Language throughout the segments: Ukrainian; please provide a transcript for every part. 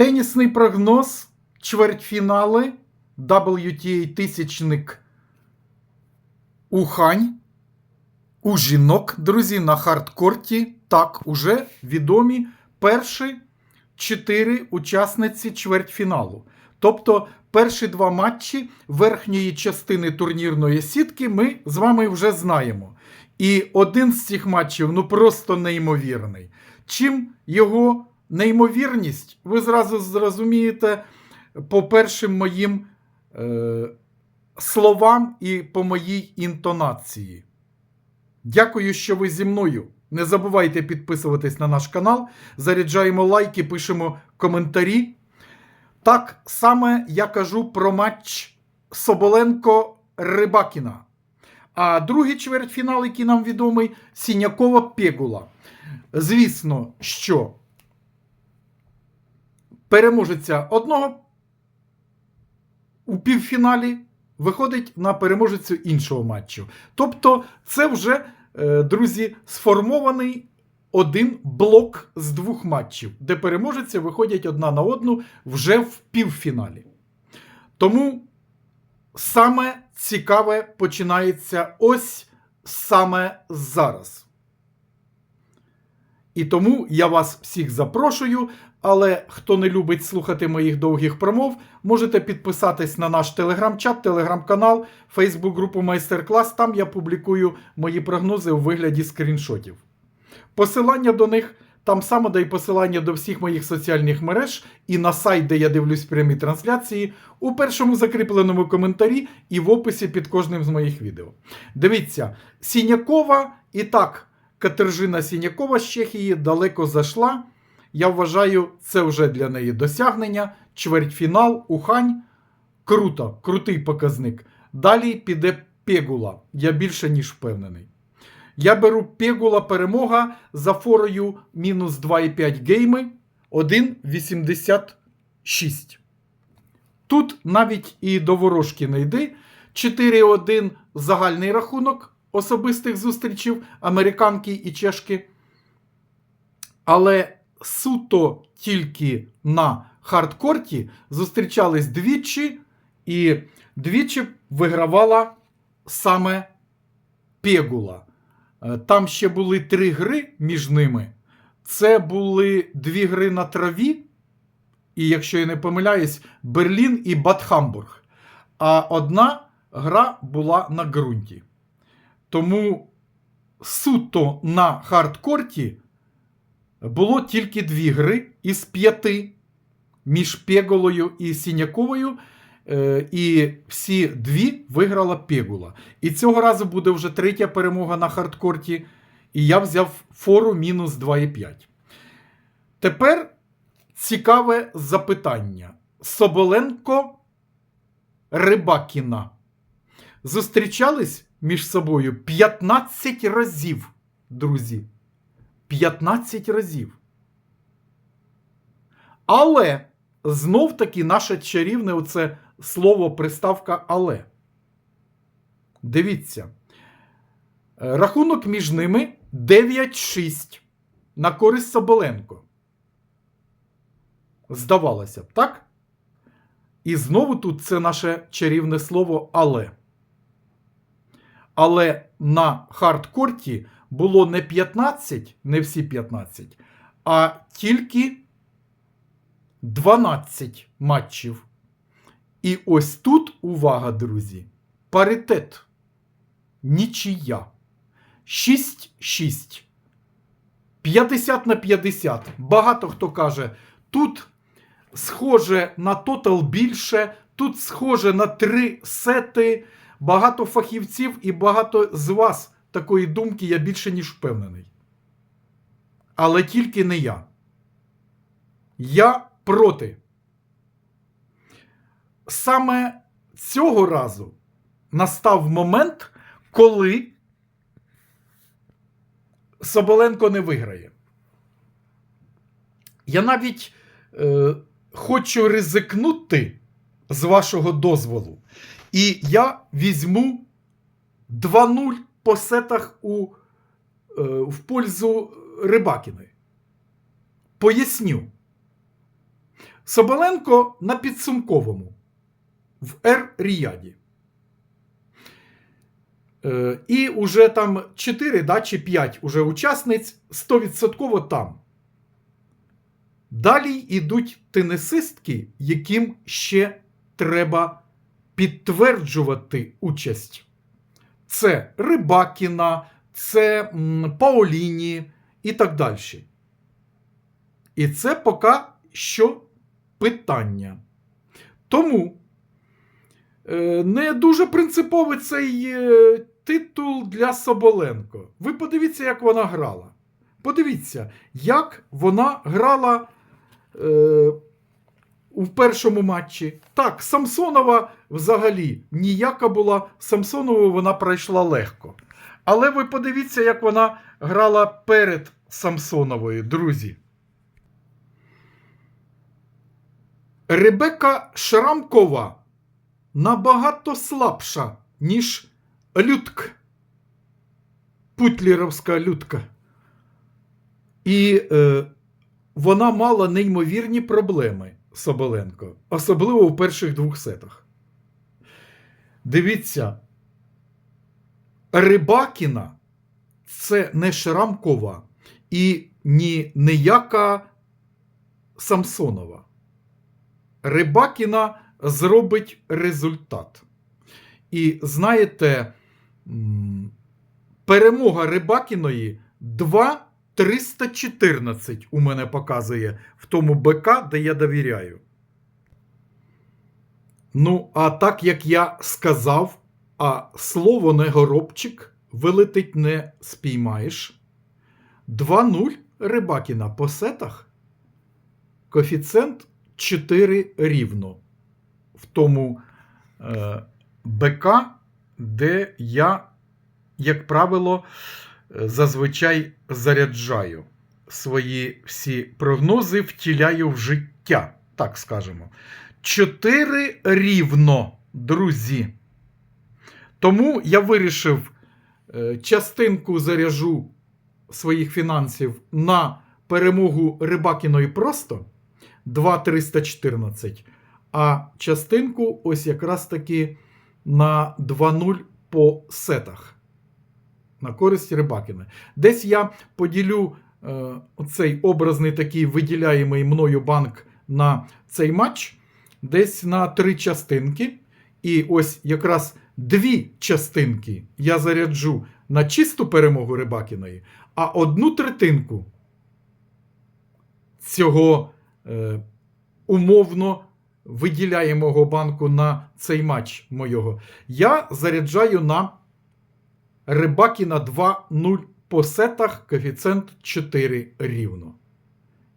Тенісний прогноз, чвертьфінали, WTA тисячник Ухань. У жінок, друзі, на хардкорті так уже відомі перші чотири учасниці чвертьфіналу. Тобто перші два матчі верхньої частини турнірної сітки ми з вами вже знаємо. І один з цих матчів ну просто неймовірний. Чим його неймовірність, ви зразу зрозумієте по першим моїм е, словам і по моїй інтонації. Дякую, що ви зі мною. Не забувайте підписуватись на наш канал, заряджаємо лайки, пишемо коментарі. Так саме я кажу про матч Соболенко-Рибакіна. А другий чвертьфінал, який нам відомий, Сінякова-Пегула. Звісно, що переможеця одного у півфіналі виходить на переможецю іншого матчу. Тобто, це вже, е, друзі, сформований один блок з двох матчів, де переможці виходять одна на одну вже в півфіналі. Тому саме цікаве починається ось саме зараз. І тому я вас всіх запрошую. Але хто не любить слухати моїх довгих промов, можете підписатись на наш телеграм-чат, телеграм-канал, фейсбук-групу майстер-клас. Там я публікую мої прогнози у вигляді скріншотів. Посилання до них там само, де й посилання до всіх моїх соціальних мереж і на сайт, де я дивлюсь прямі трансляції, у першому закріпленому коментарі і в описі під кожним з моїх відео. Дивіться, Сінякова і так, Катержина Сінякова з Чехії далеко зайшла. Я вважаю, це вже для неї досягнення. Чвертьфінал, Ухань. Круто, крутий показник. Далі піде Пегула. Я більше ніж впевнений. Я беру Пегула перемога за форою мінус 2,5 гейми 1,86. Тут навіть і до ворожки не йди. 4-1 загальний рахунок особистих зустрічів американки і чешки. Але суто тільки на хардкорті зустрічались двічі, і двічі вигравала саме Пегула. Е, Там ще були три гри між ними. Це були дві гри на траві, і, якщо я не помиляюсь, Берлін і Батхамбург. А одна гра була на ґрунті. Тому суто на хардкорті було тільки дві гри із п'яти між Пеголою і Сіняковою. Е, І всі дві виграла Пегула. І цього разу буде вже третя перемога на хардкорті. І я взяв фору мінус 2,5. Тепер цікаве запитання. Соболенко Рибакіна. Зустрічались між собою 15 разів, друзі. 15 разів. Але знов таки наше чарівне оце слово приставка але. Дивіться. Рахунок між ними 9-6 на користь Соболенко. Здавалося б, так? І знову тут це наше чарівне слово але. Але на хардкорті було не 15, не всі 15, а тільки 12 матчів. І ось тут увага, друзі, паритет. Нічия. 6-6. 50 на 50. Багато хто каже, тут схоже на тотал більше, тут схоже на три сети. Багато фахівців і багато з вас такої думки я більше ніж впевнений. Але тільки не я. Я проти. Саме цього разу настав момент, коли Соболенко не виграє. Я навіть е, хочу ризикнути з вашого дозволу. І я візьму 2-0 по сетах у, е, в пользу Рибакіни. Поясню. Соболенко на підсумковому в Ер Ріяді. Е, І уже там 4 да, чи 5 уже учасниць 100% там. Далі йдуть тенісистки, яким ще треба підтверджувати участь. Це Рибакіна, це Паоліні і так далі. І це поки що питання. Тому е, не дуже принциповий цей е, титул для Соболенко. Ви подивіться, як вона грала. Подивіться, як вона грала е, у першому матчі. Так, Самсонова взагалі ніяка була. Самсонову вона пройшла легко. Але ви подивіться, як вона грала перед Самсоновою, друзі. Ребека Шрамкова набагато слабша, ніж Людк. Путлеровська Людка. І е, вона мала неймовірні проблеми Соболенко, особливо у перших двох сетах. Дивіться, Рибакіна це не Шрамкова і ні ніяка Самсонова. Рибакіна зробить результат. І знаєте, перемога Рибакіної 2-314 у мене показує в тому БК, де я довіряю. Ну, а так як я сказав, а слово не горобчик, вилетить не спіймаєш. 2-0 Рибакіна по сетах. Коефіцієнт 4 рівно. В тому е, БК, де я, як правило, зазвичай заряджаю свої всі прогнози, втіляю в життя, так скажемо. 4 рівно, друзі. Тому я вирішив е, частинку заряжу своїх фінансів на перемогу Рибакіної просто 2,314, а частинку ось якраз таки на 2-0 по сетах. На користь Рибакіна. Десь я поділю е, цей образний такий виділяємий мною банк на цей матч, десь на три частинки. І ось якраз дві частинки я заряджу на чисту перемогу Рибакіної, а одну третинку цього е, умовно виділяємого банку на цей матч мойого, я заряджаю на Рибакіна 2-0 по сетах, коефіцієнт 4 рівно.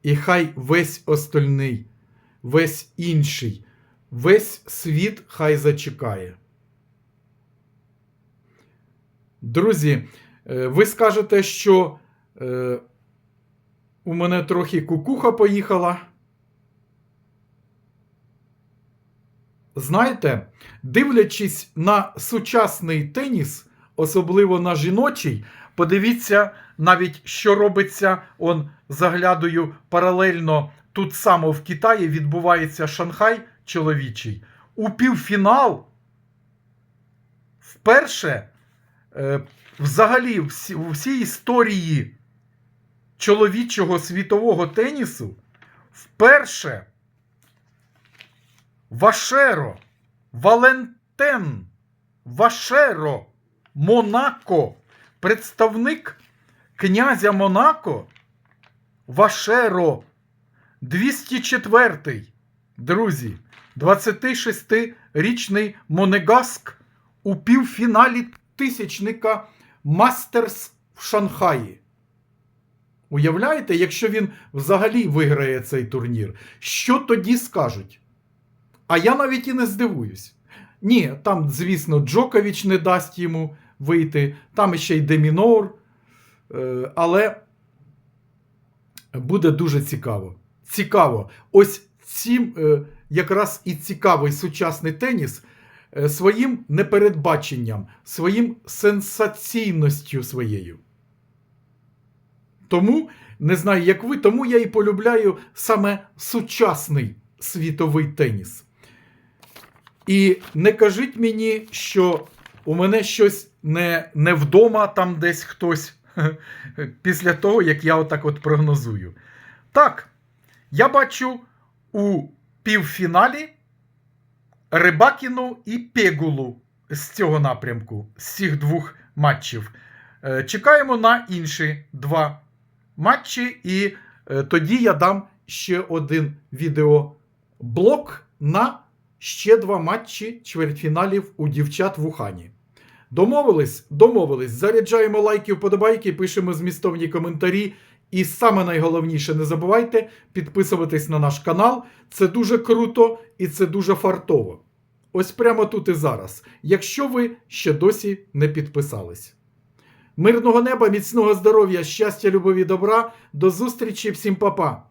І хай весь остальний, весь інший, весь світ хай зачекає. Друзі, е, ви скажете, що е, у мене трохи кукуха поїхала. Знаєте, дивлячись на сучасний теніс, особливо на жіночий, подивіться навіть, що робиться, он заглядаю паралельно тут само в Китаї відбувається Шанхай чоловічий. У півфінал вперше е, взагалі у всій історії чоловічого світового тенісу вперше Вашеро, Валентен, Вашеро, Монако, представник князя Монако, Вашеро, 204. Друзі, 26-річний Монегаск у півфіналі тисячника Мастерс в Шанхаї. Уявляєте, якщо він взагалі виграє цей турнір, що тоді скажуть? А я навіть і не здивуюсь. Ні, там, звісно, Джокович не дасть йому вийти, там ще й Демінор. Е, Але буде дуже цікаво. Цікаво. Ось цим е, якраз і цікавий сучасний теніс е, своїм непередбаченням, своїм сенсаційністю своєю. Тому, не знаю, як ви, тому я і полюбляю саме сучасний світовий теніс. І не кажіть мені, що у мене щось не, не вдома, там десь хтось після того, як я отак от прогнозую. Так, я бачу у півфіналі Рибакіну і Пегулу з цього напрямку, з цих двох матчів. Е, Чекаємо на інші два матчі, і е, тоді я дам ще один відеоблок на ще два матчі чвертьфіналів у дівчат в Ухані. Домовились? Домовились. Заряджаємо лайки, вподобайки, пишемо змістовні коментарі. І саме найголовніше, не забувайте підписуватись на наш канал. Це дуже круто і це дуже фартово. Ось прямо тут і зараз, якщо ви ще досі не підписались. Мирного неба, міцного здоров'я, щастя, любові, добра. До зустрічі, всім па-па!